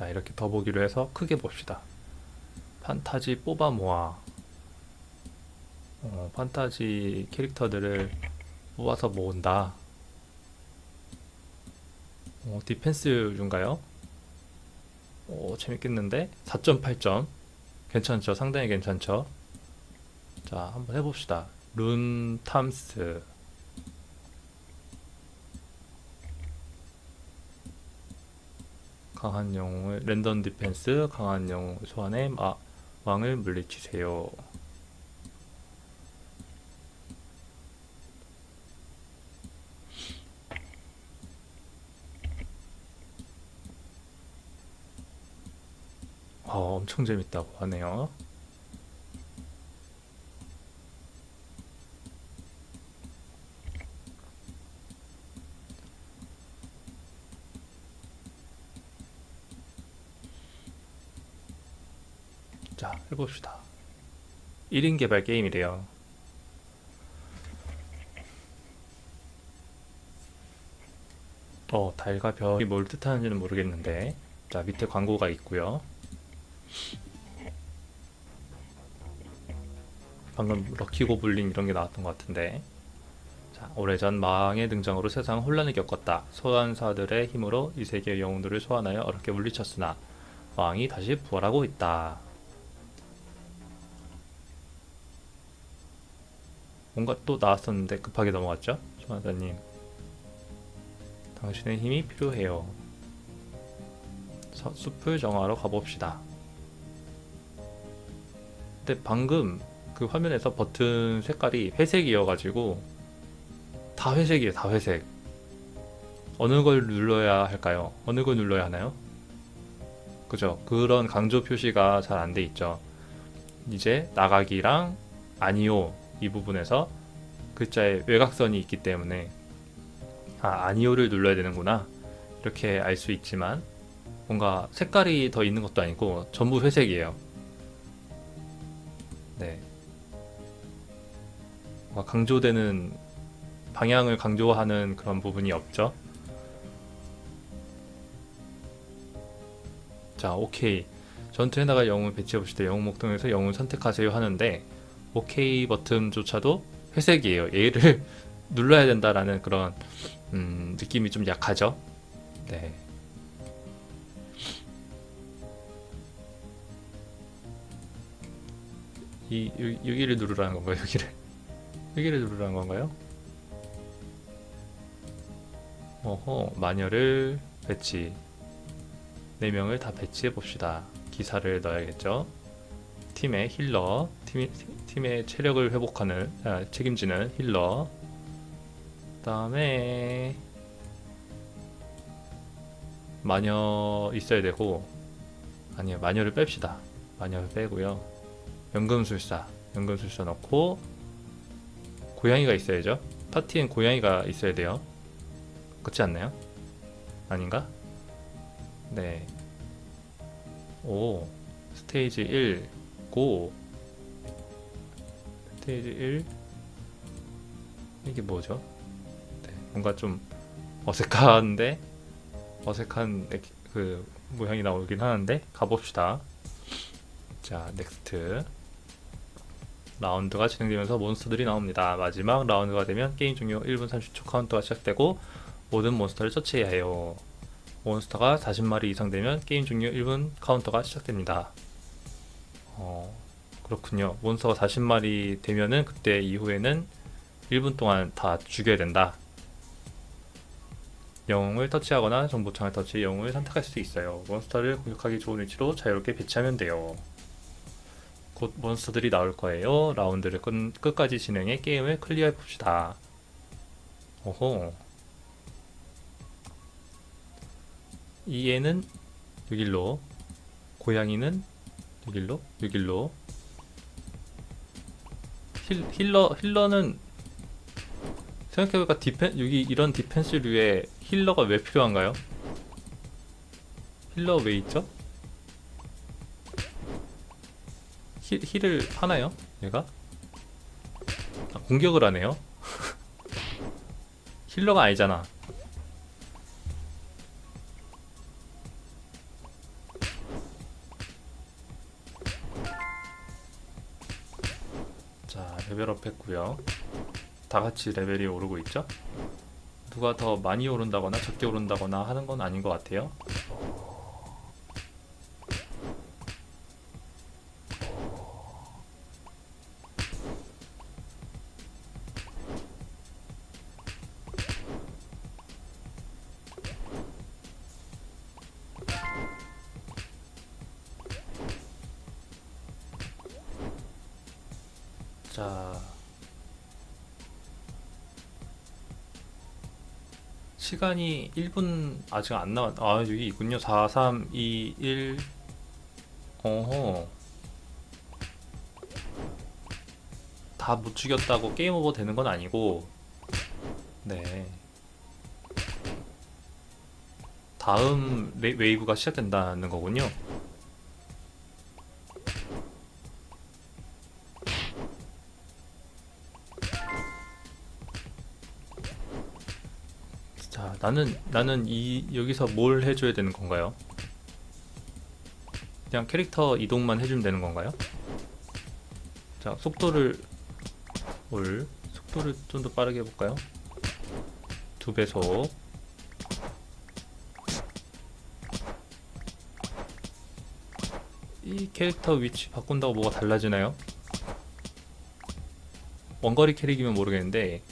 자 이렇게 더 보기로 해서 크게 봅시다. 판타지 뽑아 모아. 어, 판타지 캐릭터들을 뽑아서 모은다. 어, 디펜스류인가요? 오, 재밌겠는데? 4.8점. 괜찮죠? 상당히 괜찮죠? 자, 한번 해봅시다. 룬 탐스. 강한 영웅을 랜덤 디펜스 강한 영웅 소환해 마, 왕을 물리치세요. 어, 엄청 재밌다고 하네요. 자, 해봅시다. 1인 개발 게임이래요. 어, 달과 별이 뭘 뜻하는지는 모르겠는데. 자, 밑에 광고가 있고요. 방금 럭키 고블린 이런 게 나왔던 것 같은데. 자, 오래전 마왕의 등장으로 세상 혼란을 겪었다. 소환사들의 힘으로 이 세계의 영웅들을 소환하여 어렵게 물리쳤으나 왕이 다시 부활하고 있다. 뭔가 또 나왔었는데 급하게 넘어갔죠? 소환사님. 당신의 힘이 필요해요. 서- 숲을 정화하러 가봅시다. 근데 방금 그 화면에서 버튼 색깔이 회색이어가지고 다 회색이에요, 다 회색. 어느 걸 눌러야 할까요? 어느 걸 눌러야 하나요? 그죠? 그런 강조 표시가 잘 안 돼 있죠. 이제 나가기랑 아니요 이 부분에서 글자에 외곽선이 있기 때문에 아 아니오를 눌러야 되는구나 이렇게 알 수 있지만 뭔가 색깔이 더 있는 것도 아니고 전부 회색이에요. 네. 강조되는 방향을 강조하는 그런 부분이 없죠. 자, 오케이. 전투에 나갈 영웅을 배치해 봅시다. 영웅 목록에서 영웅 선택하세요 하는데 오케이 버튼조차도 회색이에요. 얘를 눌러야 된다라는 그런 음, 느낌이 좀 약하죠. 네. 이 여- 여기를 누르라는 건가요? 여기를 여기를 누르라는 건가요? 어허 마녀를 배치 4명을 다 배치해 봅시다. 기사를 넣어야겠죠. 팀의 힐러, 팀, 팀의 체력을 회복하는 아, 책임지는 힐러. 그다음에 마녀 있어야 되고 아니요 마녀를 뺍시다. 마녀를 빼고요. 연금술사, 연금술사 넣고 고양이가 있어야죠. 파티엔 고양이가 있어야 돼요. 그렇지 않나요? 아닌가? 네. 오, 스테이지 1, 고. 스테이지 1. 이게 뭐죠? 네, 뭔가 좀 어색한데? 어색한 액- 그 모양이 나오긴 하는데, 가봅시다. 자, 넥스트. 라운드가 진행되면서 몬스터들이 나옵니다. 마지막 라운드가 되면 게임 종료 1분 30초 카운트가 시작되고, 모든 몬스터를 처치해야 해요. 몬스터가 40마리 이상 되면 게임 종료 1분 카운터가 시작됩니다. 어, 그렇군요. 몬스터가 40마리 되면은 그때 이후에는 1분 동안 다 죽여야 된다. 영웅을 터치하거나 정보창을 터치 영웅을 선택할 수 있어요. 몬스터를 공격하기 좋은 위치로 자유롭게 배치하면 돼요. 곧 몬스터들이 나올 거예요. 라운드를 끝, 끝까지 진행해 게임을 클리어해 봅시다. 오호. 이 애는 6일로 고양이는 6일로 6일로 힐, 힐러 힐러는 생각해보니까 디펜 여기 이런 디펜스류에 힐러가 왜 필요한가요? 힐러 왜 있죠? 힐, 힐을 하나요? 얘가? 아, 공격을 하네요? 힐러가 아니잖아 레벨업 했고요. 다 같이 레벨이 오르고 있죠? 누가 더 많이 오른다거나 적게 오른다거나 하는 건 아닌 것 같아요. 자. 시간이 1분 아직 안 남았. 아, 여기 있군요. 4 3 2 1 어허. 다 못 죽였다고 게임 오버 되는 건 아니고. 네. 다음 레- 웨이브가 시작된다는 거군요. 나는 나는 이 여기서 뭘 해줘야 되는 건가요? 그냥 캐릭터 이동만 해주면 되는 건가요? 자, 속도를 올 속도를 좀 더 빠르게 해볼까요? 두 배속. 이 캐릭터 위치 바꾼다고 뭐가 달라지나요? 원거리 캐릭이면 모르겠는데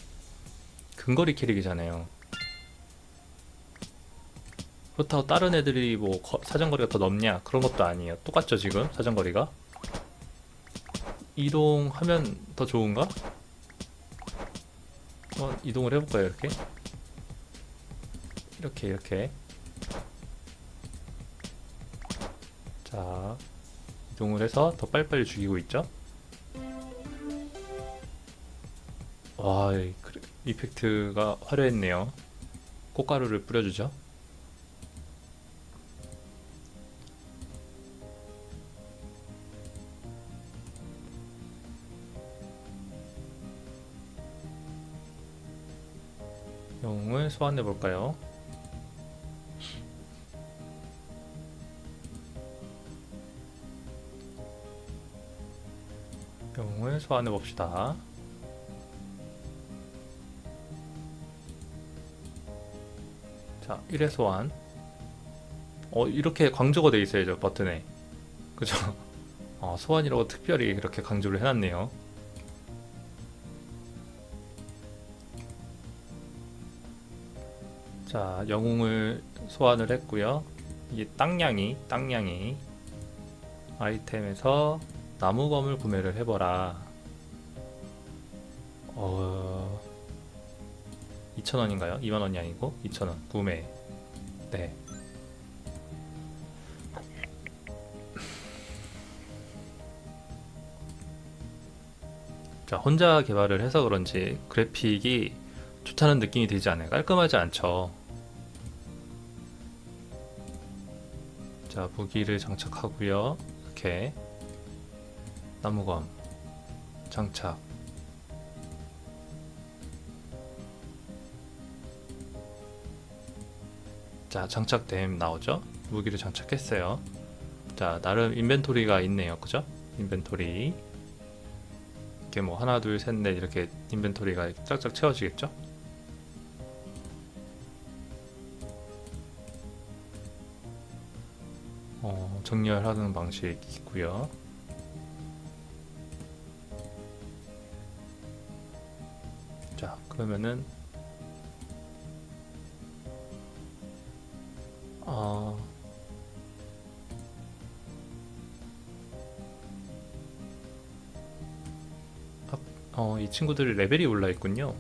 근거리 캐릭이잖아요. 그렇다고 다른 애들이 뭐 거- 사정거리가 더 넓냐 그런 것도 아니에요. 똑같죠 지금 사정거리가? 이동하면 더 좋은가? 어, 이동을 해볼까요 이렇게? 이렇게 이렇게 자 이동을 해서 더 빨리빨리 죽이고 있죠? 와 이펙트가 화려했네요. 꽃가루를 뿌려주죠. 영웅을 소환해 볼까요? 영웅을 소환해 봅시다. 자, 1회 소환. 어, 이렇게 강조가 돼 있어야죠, 버튼에. 그죠? 어, 소환이라고 특별히 이렇게 강조를 해놨네요. 자, 영웅을 소환을 했고요. 이게 땅냥이, 땅냥이 아이템에서 나무검을 구매를 해보라. 어, 2,000원인가요? 2만원이 아니고 2,000원 구매. 네. 자, 혼자 개발을 해서 그런지 그래픽이 좋다는 느낌이 들지 않아요. 깔끔하지 않죠. 자, 무기를 장착하고요. 이렇게 나무검 장착. 자, 장착됨 나오죠? 무기를 장착했어요. 자, 나름 인벤토리가 있네요. 그죠? 인벤토리. 이렇게 뭐 하나, 둘, 셋, 넷 이렇게 인벤토리가 쫙쫙 채워지겠죠? 정렬하는 방식 있고요. 자, 그러면은 어, 아, 어, 이 친구들이 레벨이 올라 있군요.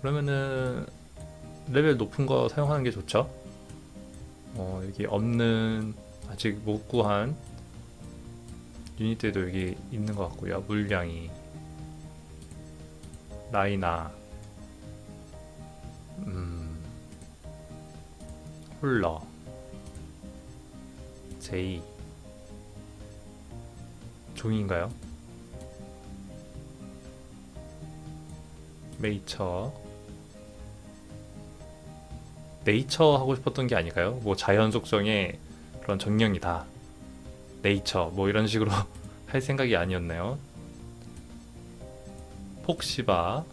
그러면은 레벨 높은 거 사용하는 게 좋죠. 어, 여기 없는 아직 못 구한 유닛들도 여기 있는 것 같고요. 물량이 라이나 음, 홀러 제이 종인가요? 메이처 네이처 하고 싶었던 게 아닐까요? 뭐 자연 속성의 그런 정령이다. 네이처 뭐 이런 식으로 할 생각이 아니었나요? 폭시바.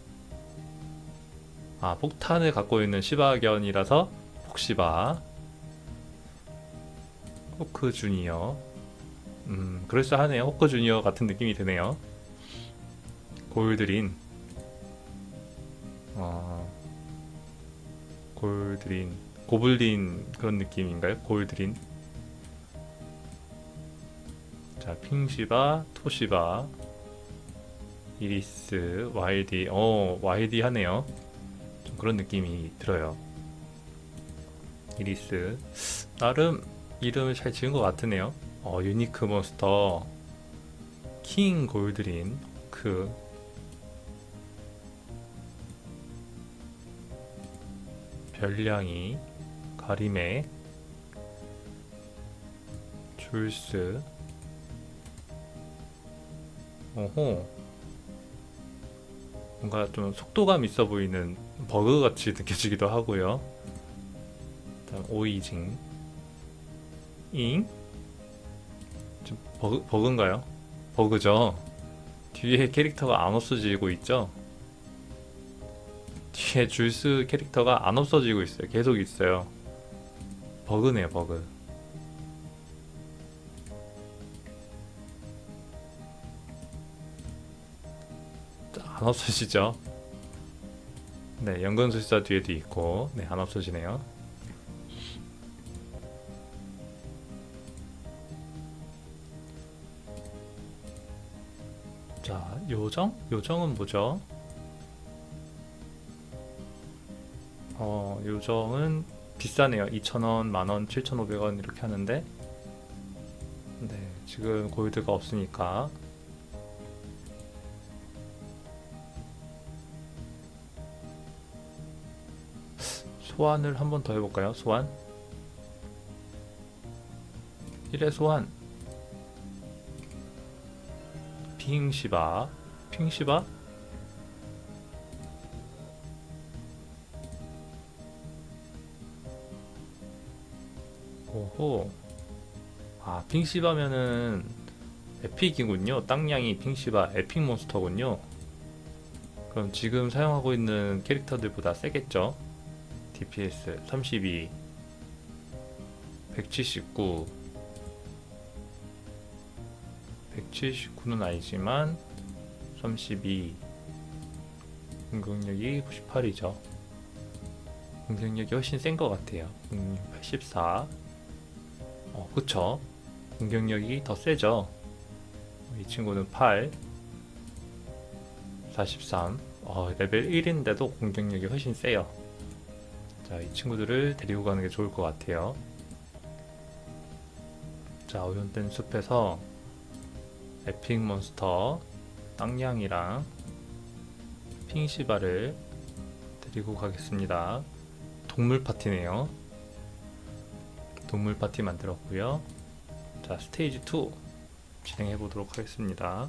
아, 폭탄을 갖고 있는 시바견이라서 폭시바. 호크 주니어. 음, 그럴싸하네요. 호크 주니어 같은 느낌이 드네요. 골드린. 어, 골드린. 고블린 그런 느낌인가요? 골드린. 자, 핑시바, 토시바, 이리스, YD. 어, YD 하네요. 좀 그런 느낌이 들어요. 이리스. 나름 이름을 잘 지은 것 같으네요. 어, 유니크 몬스터. 킹 골드린. 그. 별량이. 가리메. 줄스. 오호. 뭔가 좀 속도감 있어 보이는 버그 같이 느껴지기도 하고요. 일단 오이징. 잉? 좀 버그, 버그인가요? 버그죠. 뒤에 캐릭터가 안 없어지고 있죠? 뒤에 줄스 캐릭터가 안 없어지고 있어요. 계속 있어요. 버그네요, 버그. 자, 안 없어지죠? 네, 연금술사 뒤에도 있고, 네, 안 없어지네요. 자, 요정? 요정은 뭐죠? 어, 요정은 비싸네요. 2,000원, 만원, 7,500원 이렇게 하는데 네, 지금 골드가 없으니까 소환을 한 번 더 해볼까요? 소환. 1회 소환. 핑시바. 핑시바? 오호. 아 핑시바면은 에픽이군요. 땅냥이 핑시바 에픽 몬스터군요. 그럼 지금 사용하고 있는 캐릭터들보다 세겠죠 DPS 32 179 179는 아니지만 32 공격력이 98이죠. 공격력이 훨씬 센 것 같아요. 공격력 84 어, 그쵸. 공격력이 더 세죠. 이 친구는 8 43 어, 레벨 1인데도 공격력이 훨씬 세요 자, 이 친구들을 데리고 가는 게 좋을 것 같아요 자, 오염된 숲에서 에픽 몬스터 땅냥이랑 핑시바를 데리고 가겠습니다. 동물 파티네요. 동물 파티 만들었고요. 자, 스테이지 2 진행해 보도록 하겠습니다.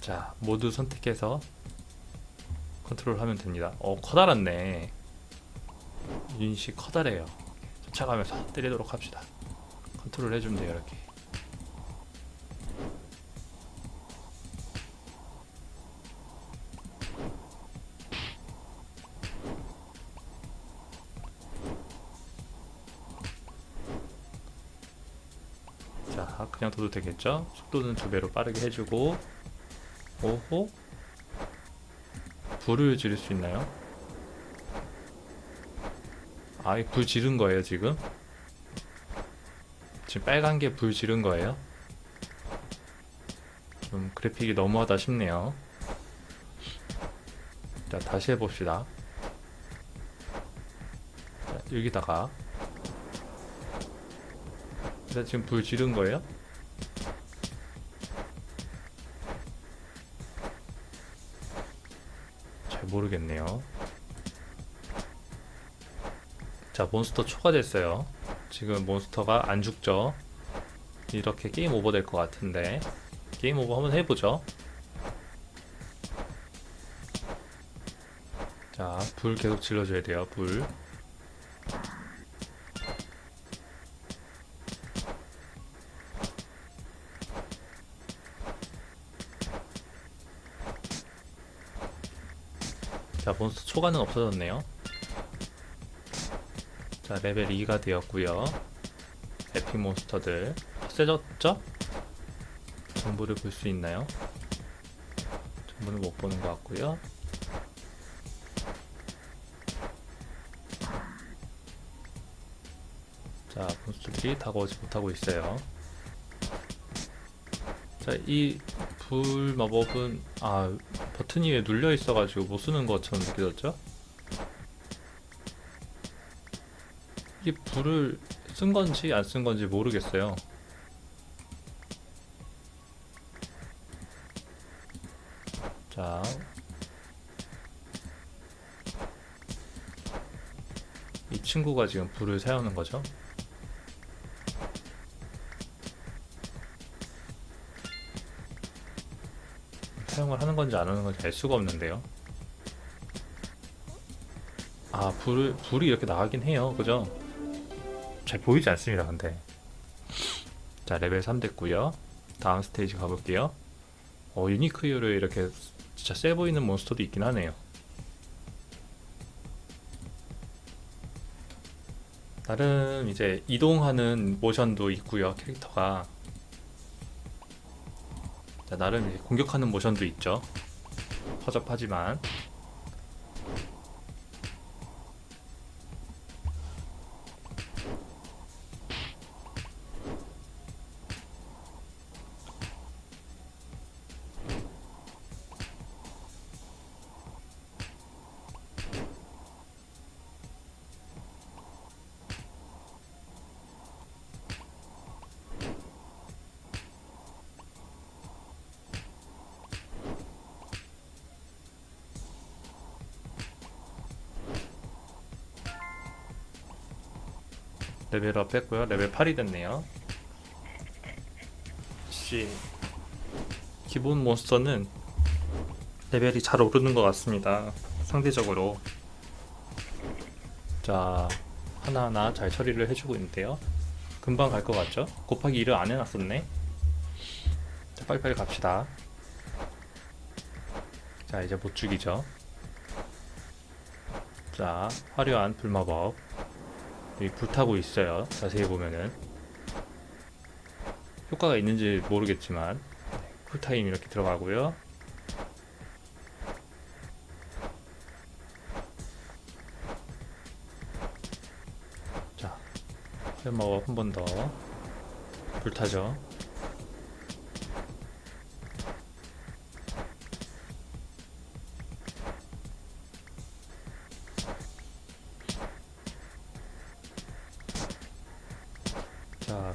자, 모두 선택해서 컨트롤 하면 됩니다. 어, 커다랗네. 유닛이 커다래요. 쫓아가면서 때리도록 합시다. 컨트롤 해주면 돼요, 이렇게. 자, 그냥 둬도 되겠죠? 속도는 두 배로 빠르게 해주고, 오호, 불을 지를 수 있나요? 아, 이 불 지른 거예요, 지금? 지금 빨간 게 불 지른 거예요? 좀 그래픽이 너무하다 싶네요. 자, 다시 해봅시다. 자, 여기다가 일단 지금 불 지른 거예요? 잘 모르겠네요. 자, 몬스터 초과됐어요. 지금 몬스터가 안 죽죠? 이렇게 게임 오버 될 것 같은데 게임 오버 한번 해보죠. 자, 불 계속 질러줘야 돼요. 불. 자 몬스터 초과는 없어졌네요 자 레벨 2가 되었고요 에픽 몬스터들 세졌죠? 정보를 볼 수 있나요? 정보는 못 보는 것 같고요 자 몬스터들이 다가오지 못하고 있어요 자이 불 마법은 아 버튼이 왜 눌려 있어가지고 못 쓰는 것처럼 느껴졌죠? 이게 불을 쓴 건지 안 쓴 건지 모르겠어요. 자. 이 친구가 지금 불을 세우는 거죠. 사용을 하는 건지 안 하는 건지 알 수가 없는데요. 아, 불을, 불이 이렇게 나가긴 해요. 그죠? 잘 보이지 않습니다, 근데. 자, 레벨 3 됐고요. 다음 스테이지 가볼게요. 어, 유니크유를 이렇게 진짜 세 보이는 몬스터도 있긴 하네요. 나름 이제 이동하는 모션도 있고요, 캐릭터가. 자, 나름 이제 공격하는 모션도 있죠. 허접하지만. 레벨업 했고요. 레벨 8이 됐네요. 역시 기본 몬스터는 레벨이 잘 오르는 것 같습니다. 상대적으로 자 하나하나 잘 처리를 해주고 있는데요. 금방 갈 것 같죠? 곱하기 1을 안 해놨었네. 자 빨리빨리 갑시다. 자 이제 못 죽이죠. 자 화려한 불마법 여기 불타고 있어요. 자세히 보면은 효과가 있는지 모르겠지만 쿨타임 이렇게 들어가고요. 자, 마법 한번 더 불타죠.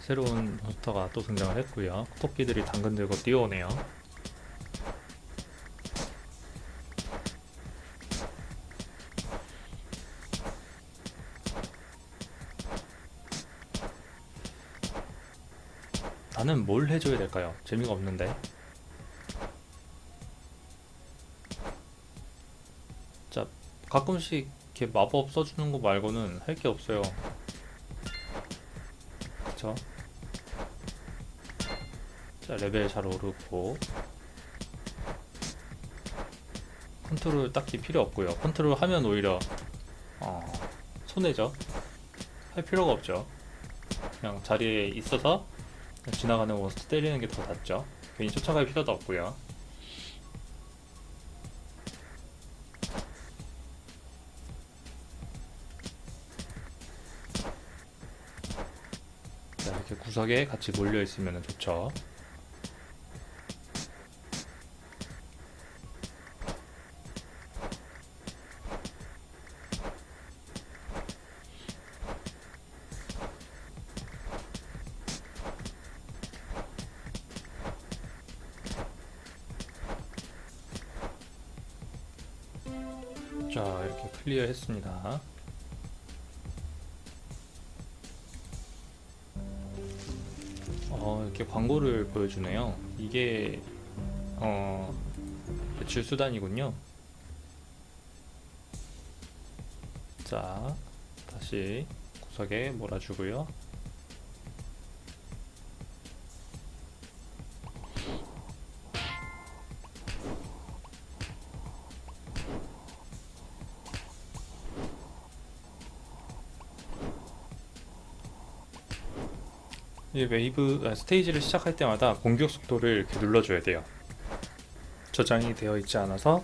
새로운 몬스터가 또 등장을 했고요. 토끼들이 당근 들고 뛰어오네요. 나는 뭘 해줘야 될까요? 재미가 없는데. 자, 가끔씩 이렇게 마법 써주는 거 말고는 할 게 없어요. 그쵸? 자 레벨 잘 오르고. 컨트롤 딱히 필요 없고요. 컨트롤 하면 오히려 어, 손해죠. 할 필요가 없죠. 그냥 자리에 있어서 지나가는 몬스터 때리는 게 더 낫죠. 괜히 쫓아갈 필요도 없고요. 자, 이렇게 구석에 같이 몰려 있으면 좋죠. 했습니다. 어, 이렇게 광고를 보여주네요. 이게 어, 배출 수단이군요. 자, 다시 구석에 몰아주고요. 이 웨이브 아, 스테이지를 시작할 때마다 공격 속도를 이렇게 눌러줘야 돼요. 저장이 되어 있지 않아서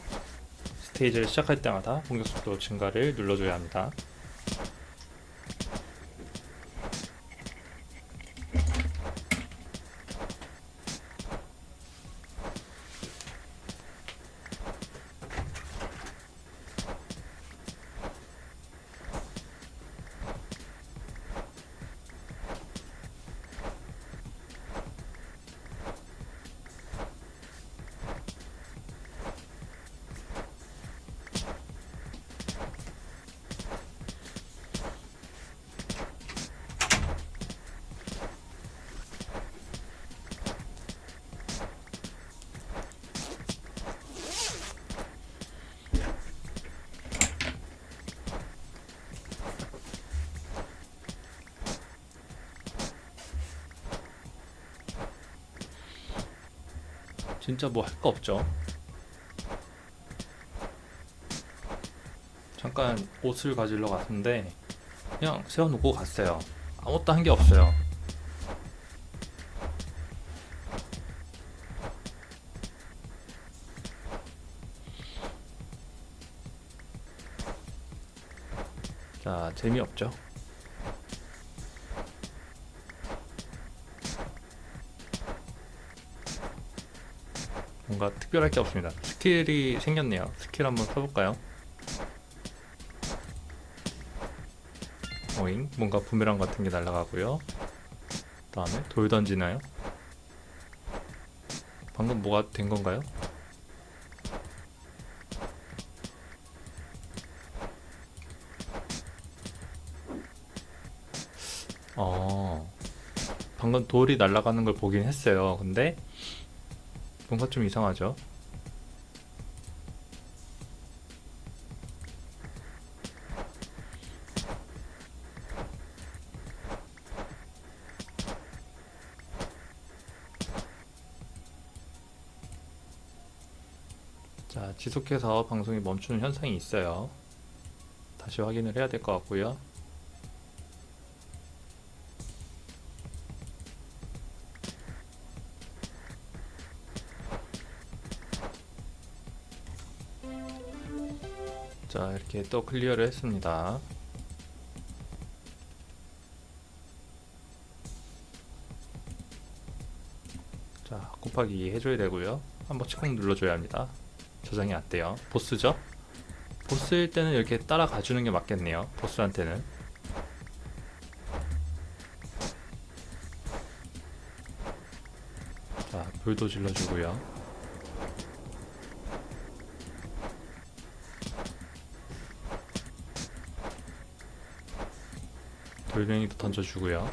스테이지를 시작할 때마다 공격 속도 증가를 눌러줘야 합니다. 진짜 뭐 할 거 없죠. 잠깐 옷을 가지러 갔는데 그냥 세워놓고 갔어요. 아무것도 한 게 없어요. 뭔가 특별할 게 없습니다. 스킬이 생겼네요. 스킬 한번 써볼까요? 오잉 뭔가 부메랑 같은 게 날아가고요. 다음에 돌 던지나요? 방금 뭐가 된 건가요? 어 방금 돌이 날아가는 걸 보긴 했어요. 근데 뭔가 좀 이상하죠? 자, 지속해서 방송이 멈추는 현상이 있어요. 다시 확인을 해야 될 것 같고요. 이렇게 또 클리어를 했습니다. 자, 곱하기 2 해줘야 되고요. 한 번씩 꼭 눌러줘야 합니다. 저장이 안 돼요. 보스죠? 보스일 때는 이렇게 따라가 주는 게 맞겠네요. 보스한테는. 자, 불도 질러주고요. 돌멩이도 던져주고요.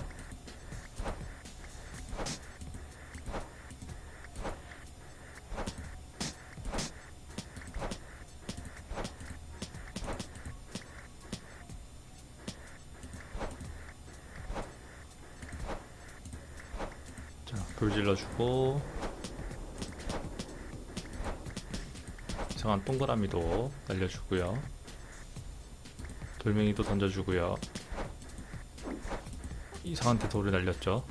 자, 불 질러주고 이상한 동그라미도 날려주고요. 돌멩이도 던져주고요. 이상한 데 돌을 날렸죠.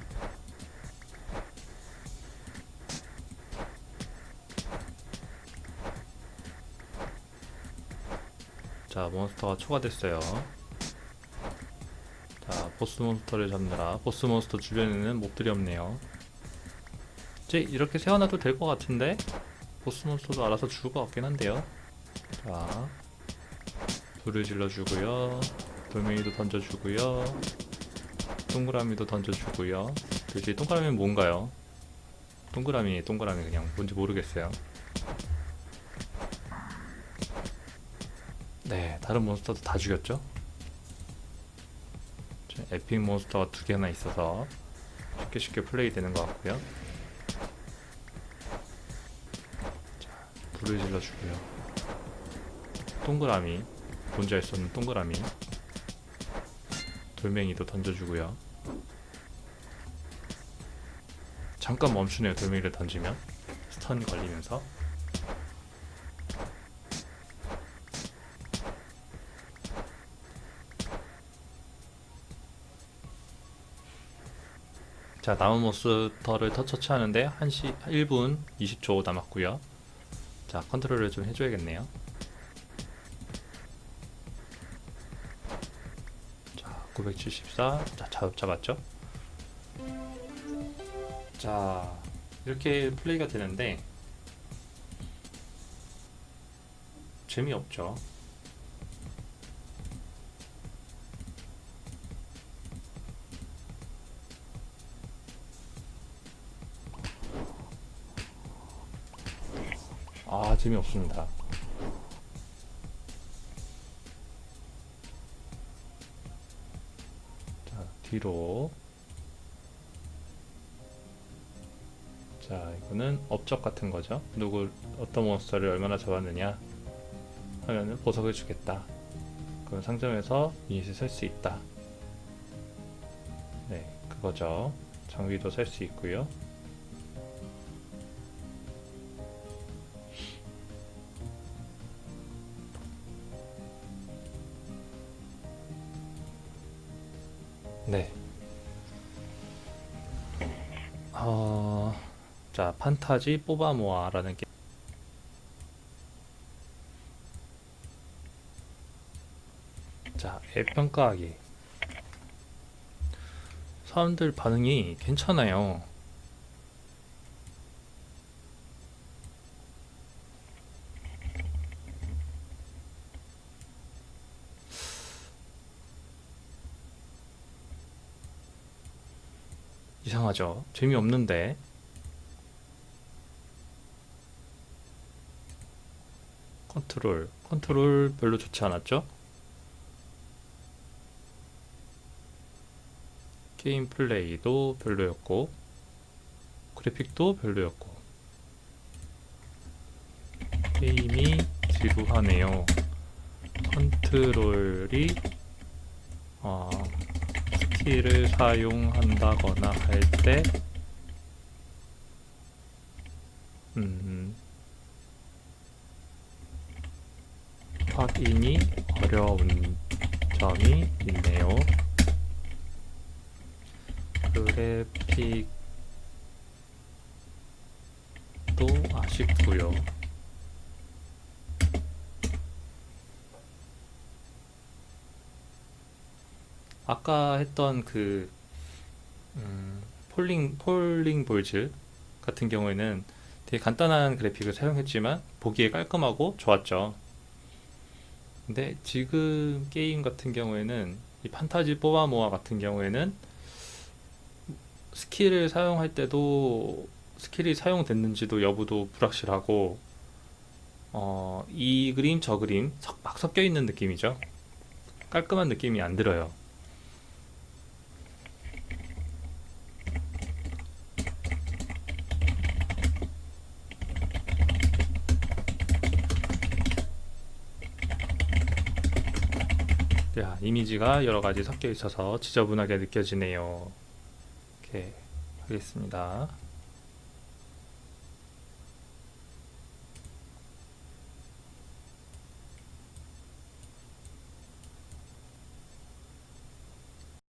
자, 몬스터가 초과됐어요. 자, 보스 몬스터를 잡느라 보스 몬스터 주변에는 몹들이 없네요. 이제 이렇게 세워놔도 될 것 같은데 보스 몬스터도 알아서 죽을 것 같긴 한데요. 자, 불을 질러주고요. 돌멩이도 던져주고요. 동그라미도 던져주고요. 도대체 동그라미는 뭔가요? 동그라미, 동그라미 그냥 뭔지 모르겠어요. 네, 다른 몬스터도 다 죽였죠? 저 에픽 몬스터가 두 개나 있어서 쉽게 쉽게 플레이 되는 것 같고요. 자, 불을 질러주고요. 동그라미, 뭔지 알수 없는 동그라미. 돌멩이도 던져주고요. 잠깐 멈추네요. 돌멩이를 던지면 스턴 걸리면서 자, 남은 몬스터를 더 처치 하는데 1시 1분 20초 남았고요. 자, 컨트롤을 좀 해줘야겠네요. 자, 974. 자, 잡, 잡았죠? 자, 이렇게 플레이가 되는데 재미없죠. 아, 재미없습니다. 자, 뒤로. 자, 이거는 업적 같은 거죠. 누구, 어떤 몬스터를 얼마나 잡았느냐 하면은 보석을 주겠다. 그럼 상점에서 유닛을 살 수 있다. 네, 그거죠. 장비도 살 수 있고요. 판타지 뽑아 모아라는 게 자, 앱 평가하기. 사람들 반응이 괜찮아요. 이상하죠? 재미없는데. 컨트롤. 컨트롤 별로 좋지 않았죠? 게임 플레이도 별로였고, 그래픽도 별로였고, 게임이 지루하네요. 컨트롤이, 어, 스킬을 사용한다거나 할 때, 음, 확인이 어려운 점이 있네요. 그래픽도 아쉽고요. 아까 했던 그 음, 폴링 폴링 볼즈 같은 경우에는 되게 간단한 그래픽을 사용했지만 보기에 깔끔하고 좋았죠. 근데 지금 게임 같은 경우에는 이 판타지 뽑아 모아 같은 경우에는 스킬을 사용할 때도 스킬이 사용됐는지도 여부도 불확실하고 어, 이 그림 저 그림 석- 막 섞여 있는 느낌이죠. 깔끔한 느낌이 안 들어요. 야, 이미지가 여러 가지 섞여 있어서 지저분하게 느껴지네요. 이렇게 하겠습니다.